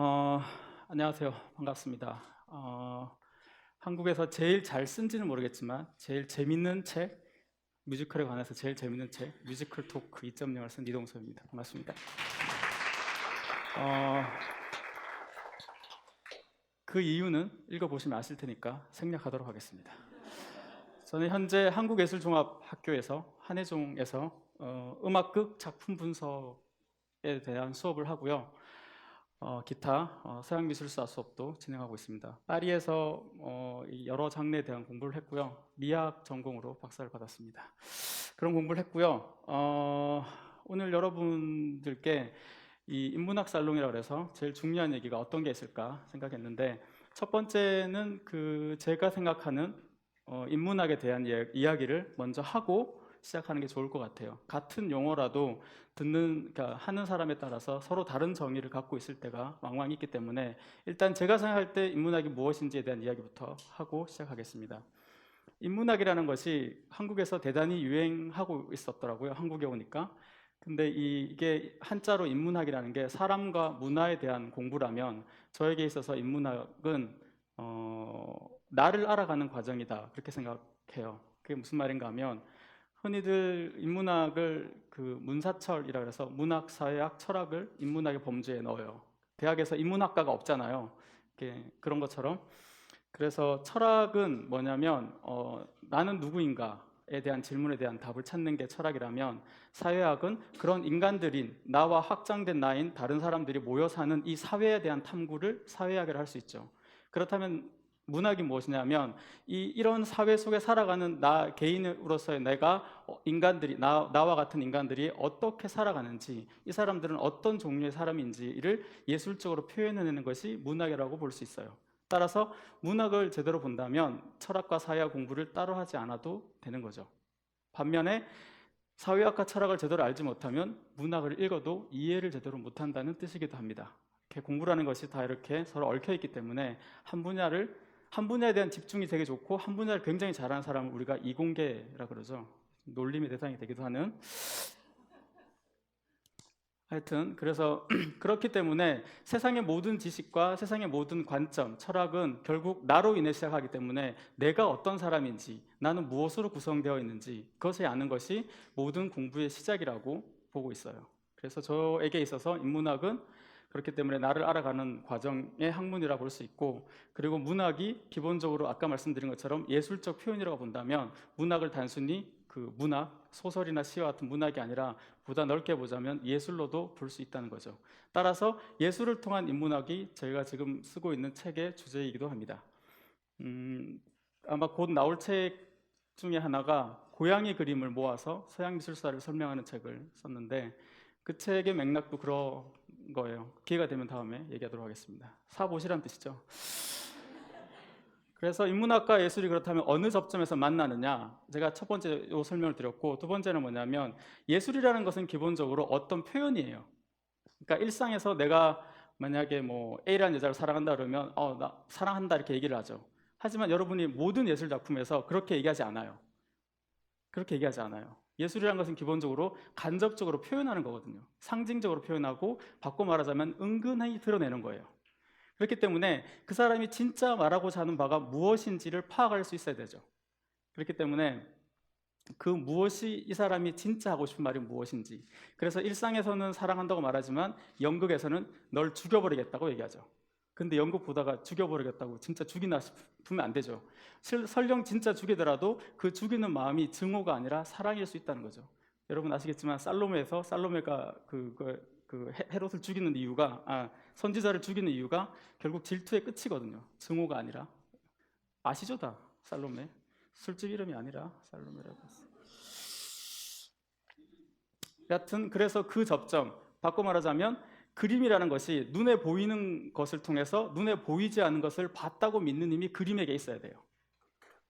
어, 안녕하세요. 반갑습니다. 어, 한국에서 제일 잘 쓴지는 모르겠지만 제일 재밌는 책, 뮤지컬에 관해서 제일 재밌는 책, 뮤지컬 토크 2.0을 쓴 이동서입니다. 반갑습니다. 어, 그 이유는 읽어보시면 아실 테니까 생략하도록 하겠습니다. 저는 현재 한국예술종합학교에서 한예종에서 어, 음악극 작품 분석에 대한 수업을 하고요. 어, 기타 어, 서양미술사 수업도 진행하고 있습니다. 파리에서 어, 이 여러 장르에 대한 공부를 했고요. 미학 전공으로 박사를 받았습니다. 그런 공부를 했고요. 어, 오늘 여러분들께 이 인문학 살롱이라고 해서 제일 중요한 얘기가 어떤 게 있을까 생각했는데 첫 번째는 그 제가 생각하는 어, 인문학에 대한 이야- 이야기를 먼저 하고 시작하는 게 좋을 것 같아요. 같은 용어라도 듣는 그러니까 하는 사람에 따라서 서로 다른 정의를 갖고 있을 때가 왕왕 있기 때문에 일단 제가 생각할 때 인문학이 무엇인지에 대한 이야기부터 하고 시작하겠습니다. 인문학이라는 것이 한국에서 대단히 유행하고 있었더라고요. 한국에 오니까. 근데 이- 이게 한자로 인문학이라는 게 사람과 문화에 대한 공부라면 저에게 있어서 인문학은 어, 나를 알아가는 과정이다 그렇게 생각해요. 그게 무슨 말인가 하면 흔히들 인문학을 그 문사철이라 그래서 문학, 사회학, 철학을 인문학의 범주에 넣어요. 대학에서 인문학과가 없잖아요. 그런 것처럼. 그래서 철학은 뭐냐면 어, 나는 누구인가에 대한 질문에 대한 답을 찾는 게 철학이라면 사회학은 그런 인간들인 나와 확장된 나인 다른 사람들이 모여 사는 이 사회에 대한 탐구를 사회학이라 할 수 있죠. 그렇다면 문학이 무엇이냐면 이 이런 사회 속에 살아가는 나 개인으로서의 내가 어, 인간들이 나, 나와 같은 인간들이 어떻게 살아가는지 이 사람들은 어떤 종류의 사람인지를 예술적으로 표현해내는 것이 문학이라고 볼 수 있어요. 따라서 문학을 제대로 본다면 철학과 사회학 공부를 따로 하지 않아도 되는 거죠. 반면에 사회학과 철학을 제대로 알지 못하면 문학을 읽어도 이해를 제대로 못한다는 뜻이기도 합니다. 이렇게 공부라는 것이 다 이렇게 서로 얽혀 있기 때문에 한 분야를 한 분야에 대한 집중이 되게 좋고 한 분야를 굉장히 잘하는 사람을 우리가 이공계라 그러죠. 놀림의 대상이 되기도 하는. 하여튼 그래서 그렇기 때문에 세상의 모든 지식과 세상의 모든 관점, 철학은 결국 나로 인해 시작하기 때문에 내가 어떤 사람인지, 나는 무엇으로 구성되어 있는지 그것을 아는 것이 모든 공부의 시작이라고 보고 있어요. 그래서 저에게 있어서 인문학은 그렇기 때문에 나를 알아가는 과정의 학문이라 볼 수 있고 그리고 문학이 기본적으로 아까 말씀드린 것처럼 예술적 표현이라고 본다면 문학을 단순히 그 문학, 소설이나 시와 같은 문학이 아니라 보다 넓게 보자면 예술로도 볼 수 있다는 거죠. 따라서 예술을 통한 인문학이 저희가 지금 쓰고 있는 책의 주제이기도 합니다. 음, 아마 곧 나올 책 중에 하나가 고양이 그림을 모아서 서양 미술사를 설명하는 책을 썼는데 그 책의 맥락도 그런 거예요. 기회가 되면 다음에 얘기하도록 하겠습니다. 사보시란 뜻이죠. 그래서 인문학과 예술이 그렇다면 어느 접점에서 만나느냐? 제가 첫 번째 요 설명을 드렸고 두 번째는 뭐냐면 예술이라는 것은 기본적으로 어떤 표현이에요. 그러니까 일상에서 내가 만약에 뭐 A라는 여자를 사랑한다 그러면 어 나 사랑한다 이렇게 얘기를 하죠. 하지만 여러분이 모든 예술 작품에서 그렇게 얘기하지 않아요. 그렇게 얘기하지 않아요. 예술이라는 것은 기본적으로 간접적으로 표현하는 거거든요. 상징적으로 표현하고 바꿔 말하자면 은근히 드러내는 거예요. 그렇기 때문에 그 사람이 진짜 말하고자 하는 바가 무엇인지를 파악할 수 있어야 되죠. 그렇기 때문에 그 무엇이 이 사람이 진짜 하고 싶은 말이 무엇인지. 그래서 일상에서는 사랑한다고 말하지만 연극에서는 널 죽여버리겠다고 얘기하죠. 근데 연극 보다가 죽여버리겠다고 진짜 죽이나 싶으면 안 되죠. 실- 설령 진짜 죽이더라도 그 죽이는 마음이 증오가 아니라 사랑일 수 있다는 거죠. 여러분 아시겠지만 살로메에서 살로메가 그, 그, 그 헤- 헤롯을 죽이는 이유가 아, 선지자를 죽이는 이유가 결국 질투의 끝이거든요. 증오가 아니라 아시죠 다 살로메 술집 이름이 아니라 살로메라고 했어요. 여하튼 그래서 그 접점 바꿔 말하자면 그림이라는 것이 눈에 보이는 것을 통해서 눈에 보이지 않는 것을 봤다고 믿는 힘이 그림에게 있어야 돼요.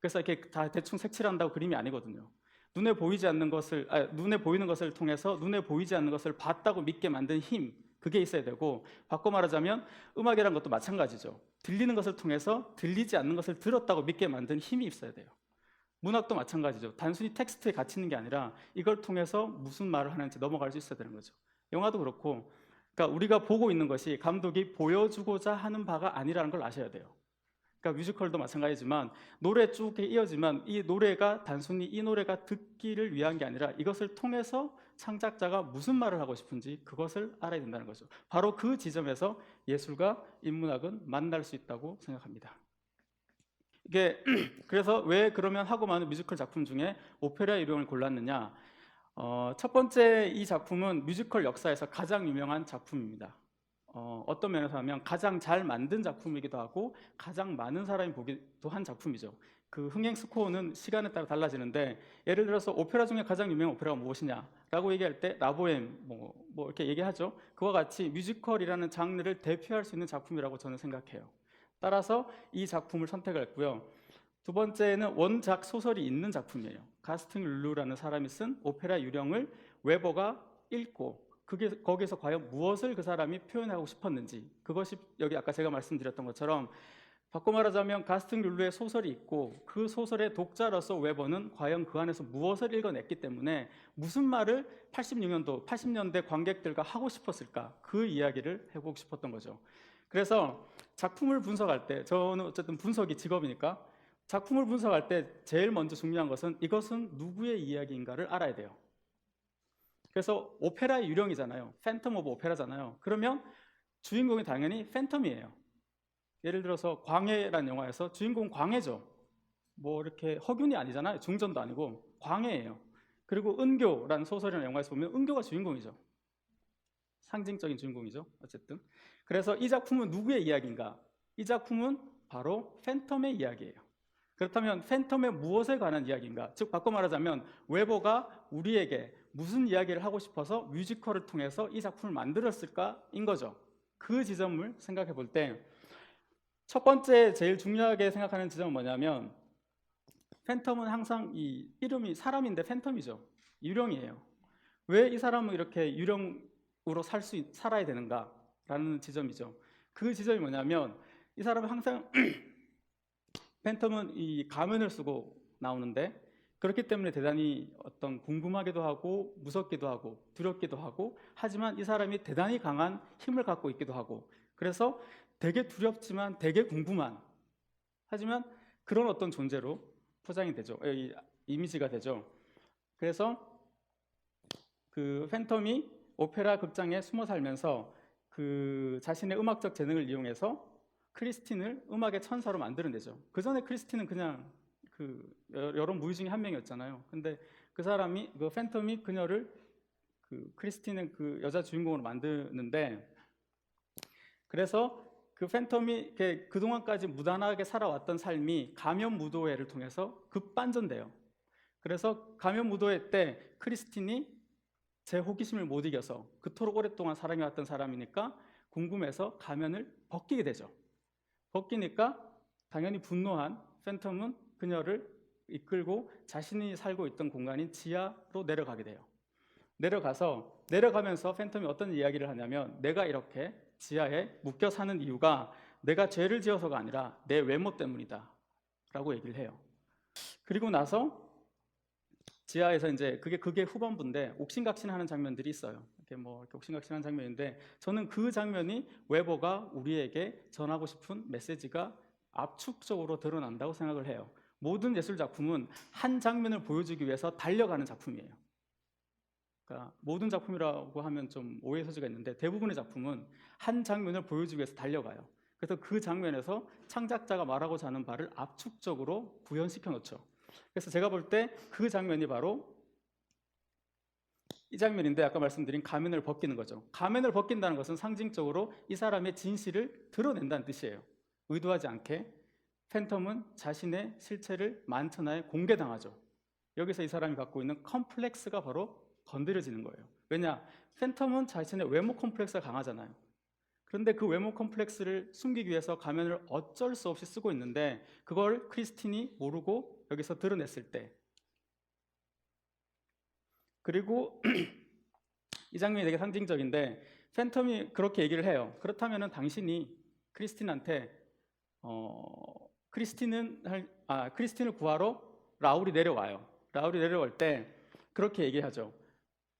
그래서 이렇게 다 대충 색칠한다고 그림이 아니거든요. 눈에 보이지 않는 것을 아, 눈에 보이는 것을 통해서 눈에 보이지 않는 것을 봤다고 믿게 만든 힘 그게 있어야 되고 바꿔 말하자면 음악이란 것도 마찬가지죠. 들리는 것을 통해서 들리지 않는 것을 들었다고 믿게 만든 힘이 있어야 돼요. 문학도 마찬가지죠. 단순히 텍스트에 갇히는 게 아니라 이걸 통해서 무슨 말을 하는지 넘어갈 수 있어야 되는 거죠. 영화도 그렇고 그러니까 우리가 보고 있는 것이 감독이 보여주고자 하는 바가 아니라는 걸 아셔야 돼요. 그러니까 뮤지컬도 마찬가지지만 노래 쭉 이어지만 이 노래가 단순히 이 노래가 듣기를 위한 게 아니라 이것을 통해서 창작자가 무슨 말을 하고 싶은지 그것을 알아야 된다는 거죠. 바로 그 지점에서 예술과 인문학은 만날 수 있다고 생각합니다. 이게 그래서 왜 그러면 하고 많은 뮤지컬 작품 중에 오페라 유령을 골랐느냐? 어, 첫 번째 이 작품은 뮤지컬 역사에서 가장 유명한 작품입니다. 어, 어떤 면에서 하면 가장 잘 만든 작품이기도 하고 가장 많은 사람이 보기도 한 작품이죠. 그 흥행 스코어는 시간에 따라 달라지는데 예를 들어서 오페라 중에 가장 유명한 오페라가 무엇이냐라고 얘기할 때 라보엠 뭐, 뭐 이렇게 얘기하죠. 그와 같이 뮤지컬이라는 장르를 대표할 수 있는 작품이라고 저는 생각해요. 따라서 이 작품을 선택했고요. 두 번째는 원작 소설이 있는 작품이에요. 가스팅 룰루라는 사람이 쓴 오페라 유령을 웨버가 읽고 그게 거기서 과연 무엇을 그 사람이 표현하고 싶었는지 그것이 여기 아까 제가 말씀드렸던 것처럼 바꿔 말하자면 가스팅 룰루의 소설이 있고 그 소설의 독자로서 웨버는 과연 그 안에서 무엇을 읽어냈기 때문에 무슨 말을 86년도 80년대 관객들과 하고 싶었을까 그 이야기를 해보고 싶었던 거죠. 그래서 작품을 분석할 때 저는 어쨌든 분석이 직업이니까 작품을 분석할 때 제일 먼저 중요한 것은 이것은 누구의 이야기인가를 알아야 돼요. 그래서 오페라의 유령이잖아요. 팬텀 오브 오페라잖아요. 그러면 주인공이 당연히 팬텀이에요. 예를 들어서 광해라는 영화에서 주인공 광해죠. 뭐 이렇게 허균이 아니잖아요. 중전도 아니고 광해예요. 그리고 은교라는 소설이나 영화에서 보면 은교가 주인공이죠. 상징적인 주인공이죠. 어쨌든. 그래서 이 작품은 누구의 이야기인가? 이 작품은 바로 팬텀의 이야기예요. 그렇다면 팬텀의 무엇에 관한 이야기인가? 즉 바꿔 말하자면 웨버가 우리에게 무슨 이야기를 하고 싶어서 뮤지컬을 통해서 이 작품을 만들었을까인 거죠. 그 지점을 생각해 볼 때 첫 번째 제일 중요하게 생각하는 지점은 뭐냐면 팬텀은 항상 이 이름이 사람인데 팬텀이죠. 유령이에요. 왜 이 사람은 이렇게 유령으로 살 수 살아야 되는가라는 지점이죠. 그 지점이 뭐냐면 이 사람은 항상 팬텀은 이 가면을 쓰고 나오는데 그렇기 때문에 대단히 어떤 궁금하기도 하고 무섭기도 하고 두렵기도 하고 하지만 이 사람이 대단히 강한 힘을 갖고 있기도 하고 그래서 되게 두렵지만 되게 궁금한 하지만 그런 어떤 존재로 포장이 되죠. 이 이미지가 되죠. 그래서 그 팬텀이 오페라 극장에 숨어 살면서 그 자신의 음악적 재능을 이용해서 크리스틴을 음악의 천사로 만드는데죠. 그 전에 크리스틴은 그냥 그 여러 무리 중에 한 명이었잖아요. 근데 그 사람이 그 팬텀이 그녀를 그 크리스틴은 그 여자 주인공으로 만드는데 그래서 그 팬텀이 그동안까지 무단하게 살아왔던 삶이 가면 무도회를 통해서 급반전돼요. 그래서 가면 무도회 때 크리스틴이 제 호기심을 못 이겨서 그토록 오랫동안 사랑해왔던 사람이니까 궁금해서 가면을 벗기게 되죠. 벗기니까 당연히 분노한 팬텀은 그녀를 이끌고 자신이 살고 있던 공간인 지하로 내려가게 돼요. 내려가서 내려가면서 팬텀이 어떤 이야기를 하냐면 내가 이렇게 지하에 묶여 사는 이유가 내가 죄를 지어서가 아니라 내 외모 때문이다. 라고 얘기를 해요. 그리고 나서 지하에서 이제 그게 그게 후반부인데 옥신각신하는 장면들이 있어요. 이렇게 뭐 이렇게 옥신각신한 장면인데 저는 그 장면이 웨버가 우리에게 전하고 싶은 메시지가 압축적으로 드러난다고 생각을 해요. 모든 예술 작품은 한 장면을 보여주기 위해서 달려가는 작품이에요. 그러니까 모든 작품이라고 하면 좀 오해 소지가 있는데 대부분의 작품은 한 장면을 보여주기 위해서 달려가요. 그래서 그 장면에서 창작자가 말하고자 하는 바를 압축적으로 구현시켜 놓죠. 그래서 제가 볼 때 그 장면이 바로 이 장면인데 아까 말씀드린 가면을 벗기는 거죠. 가면을 벗긴다는 것은 상징적으로 이 사람의 진실을 드러낸다는 뜻이에요. 의도하지 않게 팬텀은 자신의 실체를 만천하에 공개당하죠. 여기서 이 사람이 갖고 있는 컴플렉스가 바로 건드려지는 거예요. 왜냐? 팬텀은 자신의 외모 컴플렉스가 강하잖아요. 그런데 그 외모 컴플렉스를 숨기기 위해서 가면을 어쩔 수 없이 쓰고 있는데 그걸 크리스틴이 모르고 여기서 드러냈을 때 그리고 이 장면이 되게 상징적인데 팬텀이 그렇게 얘기를 해요. 그렇다면 당신이 크리스틴한테 어, 크리스틴은 아 크리스틴을 구하러 라울이 내려와요. 라울이 내려올 때 그렇게 얘기하죠.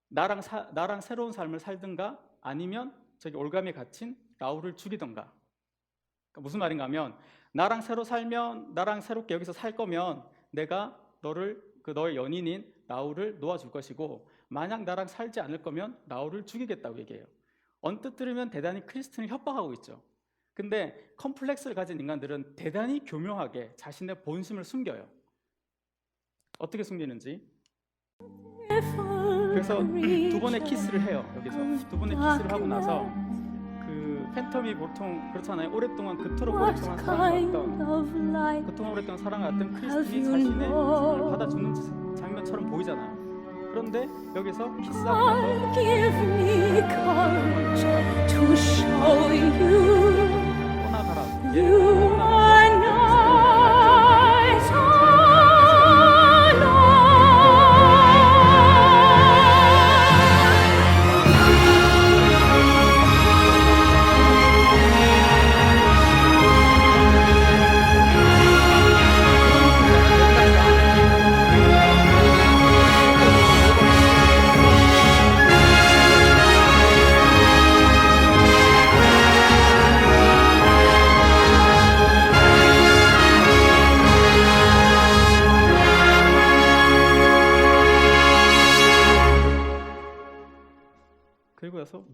나랑 사, 나랑 새로운 삶을 살든가 아니면 저기 올감에 갇힌 라울을 죽이던가. 그러니까 무슨 말인가 하면 나랑 새로 살면 나랑 새롭게 여기서 살 거면 내가 너를 그 너의 연인인 라울을 놓아줄 것이고 만약 나랑 살지 않을 거면 라울을 죽이겠다고 얘기해요. 언뜻 들으면 대단히 크리스틴을 협박하고 있죠. 근데 컴플렉스를 가진 인간들은 대단히 교묘하게 자신의 본심을 숨겨요. 어떻게 숨기는지 그래서 두 번의 키스를 해요. 여기서 두 번의 키스를 하고 나서 그 팬텀이 보통 그렇잖아요. 오랫동안 그토록 오랫동안 life 그토록 오랫동안 have 크리스틴이 자신의 사랑을? 받아주는 장면처럼 보이잖아요. 그런데 여기서 키스하고 나서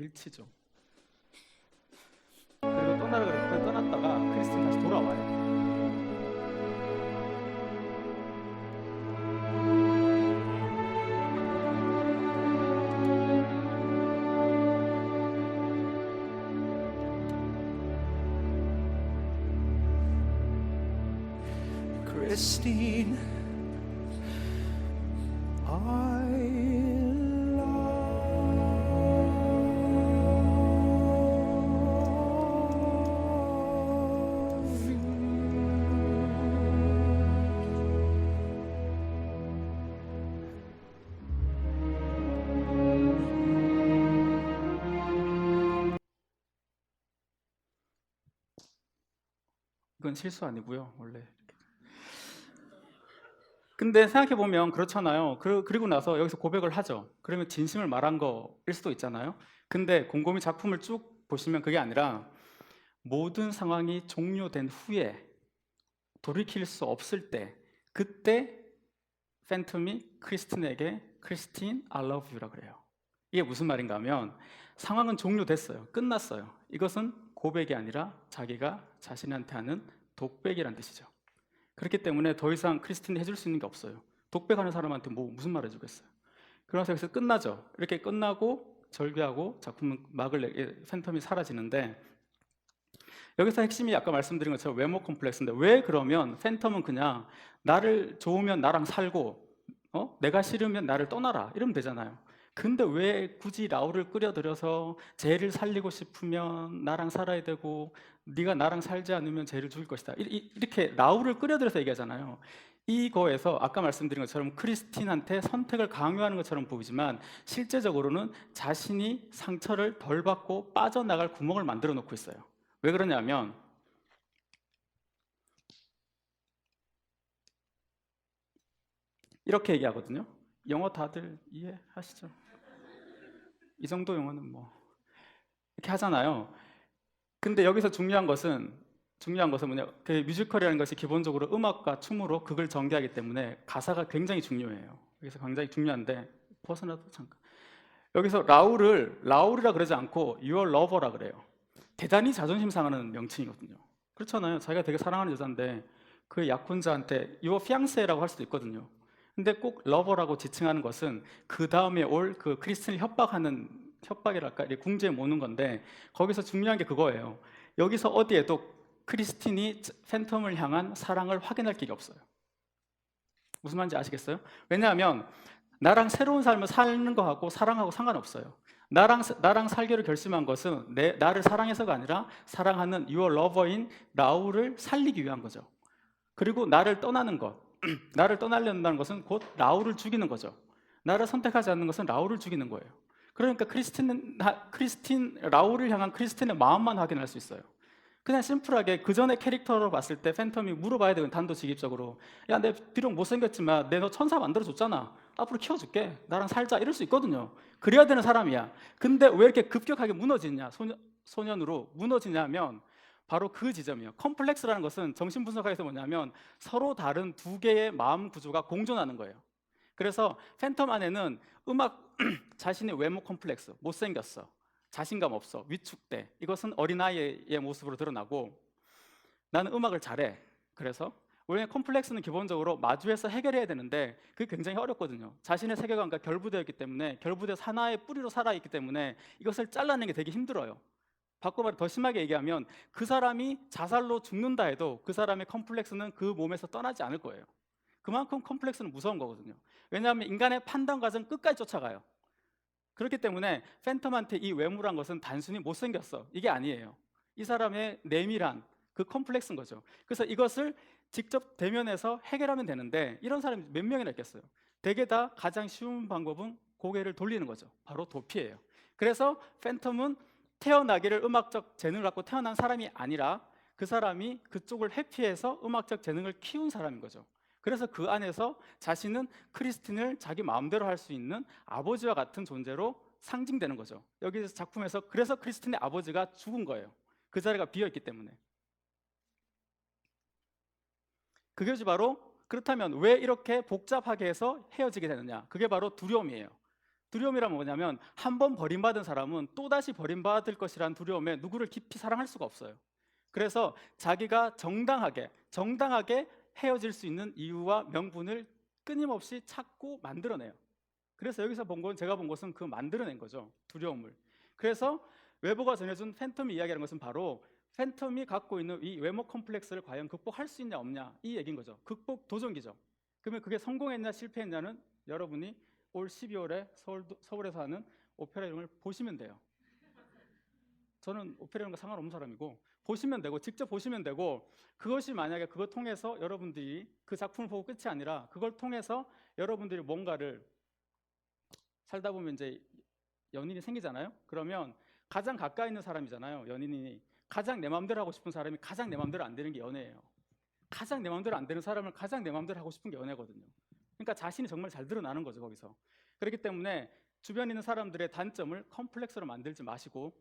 밀치죠. 그리고 떠나라 그랬고 떠났다가 크리스틴 다시 돌아와요. Christine, 이건 실수 아니고요, 원래. 근데 생각해 보면 그렇잖아요. 그- 그리고 나서 여기서 고백을 하죠. 그러면 진심을 말한 거일 수도 있잖아요. 근데 곰곰이 작품을 쭉 보시면 그게 아니라 모든 상황이 종료된 후에 돌이킬 수 없을 때 그때 팬텀이 크리스틴에게 크리스틴 I love you라 그래요. 이게 무슨 말인가 하면 상황은 종료됐어요. 끝났어요. 이것은 고백이 아니라 자기가 자신한테 하는 독백이란 뜻이죠. 그렇기 때문에 더 이상 크리스틴이 해줄 수 있는 게 없어요. 독백하는 사람한테 뭐 무슨 말 해주겠어요. 그러면서 여기서 끝나죠. 이렇게 끝나고 절규하고 작품은 막을 내게 팬텀이 사라지는데 여기서 핵심이 아까 말씀드린 것처럼 외모 컴플렉스인데 왜 그러면 팬텀은 그냥 나를 좋으면 나랑 살고 어? 내가 싫으면 나를 떠나라 이러면 되잖아요. 근데 왜 굳이 라울을 끌어들여서 쟤를 살리고 싶으면 나랑 살아야 되고 네가 나랑 살지 않으면 쟤를 죽일 것이다. 이렇게 라울을 끌어들여서 얘기하잖아요. 이거에서 아까 말씀드린 것처럼 크리스틴한테 선택을 강요하는 것처럼 보이지만 실제적으로는 자신이 상처를 덜 받고 빠져나갈 구멍을 만들어 놓고 있어요. 왜 그러냐면 이렇게 얘기하거든요. 영어 다들 이해하시죠? 이 정도 영어는 뭐 이렇게 하잖아요. 근데 여기서 중요한 것은 중요한 것은 뭐냐? 그 뮤지컬이라는 것이 기본적으로 음악과 춤으로 극을 전개하기 때문에 가사가 굉장히 중요해요. 그래서 굉장히 중요한데 벗어나도 잠깐. 여기서 라울을 라울이라 그러지 않고 your lover라 그래요. 대단히 자존심 상하는 명칭이거든요. 그렇잖아요. 자기가 되게 사랑하는 여자인데 그 약혼자한테 your fiance라고 할 수도 있거든요. 근데 꼭 러버라고 지칭하는 것은 그 다음에 올 그 크리스틴을 협박하는 협박이랄까 궁지에 모는 건데 거기서 중요한 게 그거예요. 여기서 어디에도 크리스틴이 팬텀을 향한 사랑을 확인할 길이 없어요. 무슨 말인지 아시겠어요? 왜냐하면 나랑 새로운 삶을 사는 거하고 사랑하고 상관없어요. 나랑 나랑 살기로 결심한 것은 내 나를 사랑해서가 아니라 사랑하는 your lover인 라울을 살리기 위한 거죠. 그리고 나를 떠나는 것, 나를 떠나려는 것은 곧 라울을 죽이는 거죠. 나를 선택하지 않는 것은 라울을 죽이는 거예요. 그러니까 크리스틴 크리스틴 라울을 향한 크리스틴의 마음만 확인할 수 있어요. 그냥 심플하게 그 전에 캐릭터로 봤을 때 팬텀이 물어봐야 되는 단도직입적으로. 야 내 비록 못생겼지만 내 너 천사 만들어 줬잖아. 앞으로 키워줄게. 나랑 살자. 이럴 수 있거든요. 그래야 되는 사람이야. 근데 왜 이렇게 급격하게 무너지냐? 소년, 소년으로 무너지냐면 바로 그 지점이에요. 컴플렉스라는 것은 정신분석학에서 뭐냐면 서로 다른 두 개의 마음 구조가 공존하는 거예요. 그래서 팬텀 안에는 음악 자신의 외모 컴플렉스 못생겼어 자신감 없어 위축돼 이것은 어린아이의 모습으로 드러나고 나는 음악을 잘해. 그래서 원래 컴플렉스는 기본적으로 마주해서 해결해야 되는데 그게 굉장히 어렵거든요. 자신의 세계관과 결부되어 있기 때문에 결부되어 하나의 뿌리로 살아있기 때문에 이것을 잘라내는 게 되게 힘들어요 바꿔 말해 더 심하게 얘기하면 그 사람이 자살로 죽는다 해도 그 사람의 컴플렉스는 그 몸에서 떠나지 않을 거예요. 그만큼 컴플렉스는 무서운 거거든요. 왜냐하면 인간의 판단 과정 끝까지 쫓아가요. 그렇기 때문에 팬텀한테 이 외모란 것은 단순히 못생겼어. 이게 아니에요. 이 사람의 내밀한 그 컴플렉스인 거죠. 그래서 이것을 직접 대면해서 해결하면 되는데 이런 사람이 몇 명이나 있겠어요? 대개 다 가장 쉬운 방법은 고개를 돌리는 거죠. 바로 도피예요. 그래서 팬텀은 태어나기를 음악적 재능을 갖고 태어난 사람이 아니라 그 사람이 그쪽을 회피해서 음악적 재능을 키운 사람인 거죠 그래서 그 안에서 자신은 크리스틴을 자기 마음대로 할 수 있는 아버지와 같은 존재로 상징되는 거죠. 여기서 작품에서 그래서 크리스틴의 아버지가 죽은 거예요. 그 자리가 비어 있기 때문에. 그것이 바로 그렇다면 왜 이렇게 복잡하게 해서 헤어지게 되느냐? 그게 바로 두려움이에요. 두려움이란 뭐냐면 한 번 버림받은 사람은 또다시 버림받을 것이라는 두려움에 누구를 깊이 사랑할 수가 없어요. 그래서 자기가 정당하게 정당하게 헤어질 수 있는 이유와 명분을 끊임없이 찾고 만들어내요. 그래서 여기서 본 건 제가 본 것은 그 만들어낸 거죠. 두려움을. 그래서 웨버가 전해준 팬텀 이야기라는 것은 바로 팬텀이 갖고 있는 이 외모 컴플렉스를 과연 극복할 수 있냐 없냐 이 얘기인 거죠. 극복 도전기죠. 그러면 그게 성공했냐 실패했냐는 여러분이 올 12월에 서울, 서울에서 하는 오페라 이름을 보시면 돼요. 저는 오페라 거 상관없는 사람이고 보시면 되고 직접 보시면 되고 그것이 만약에 그걸 통해서 여러분들이 그 작품을 보고 끝이 아니라 그걸 통해서 여러분들이 뭔가를 살다 보면 이제 연인이 생기잖아요. 그러면 가장 가까이 있는 사람이잖아요. 연인이 가장 내 마음대로 하고 싶은 사람이 가장 내 마음대로 안 되는 게 연애예요. 가장 내 마음대로 안 되는 사람을 가장 내 마음대로 하고 싶은 게 연애거든요. 그러니까 자신이 정말 잘 드러나는 거죠 거기서. 그렇기 때문에 주변에 있는 사람들의 단점을 컴플렉스로 만들지 마시고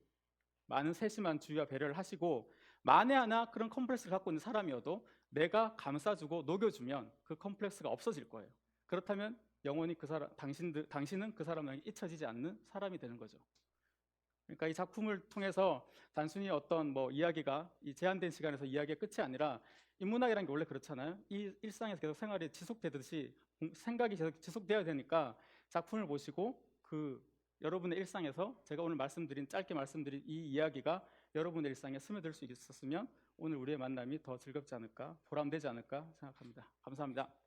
많은 세심한 주의와 배려를 하시고 만에 하나 그런 컴플렉스를 갖고 있는 사람이어도 내가 감싸주고 녹여주면 그 컴플렉스가 없어질 거예요. 그렇다면 영원히 그 사람, 당신들, 당신은 그 사람에게 잊혀지지 않는 사람이 되는 거죠. 그러니까 이 작품을 통해서 단순히 어떤 뭐 이야기가 이 제한된 시간에서 이야기의 끝이 아니라 인문학이라는 게 원래 그렇잖아요. 이 일상에서 계속 생활이 지속되듯이 생각이 계속 지속돼야 되니까 작품을 보시고 그 여러분의 일상에서 제가 오늘 말씀드린 짧게 말씀드린 이 이야기가 여러분의 일상에 스며들 수 있었으면 오늘 우리의 만남이 더 즐겁지 않을까 보람되지 않을까 생각합니다. 감사합니다.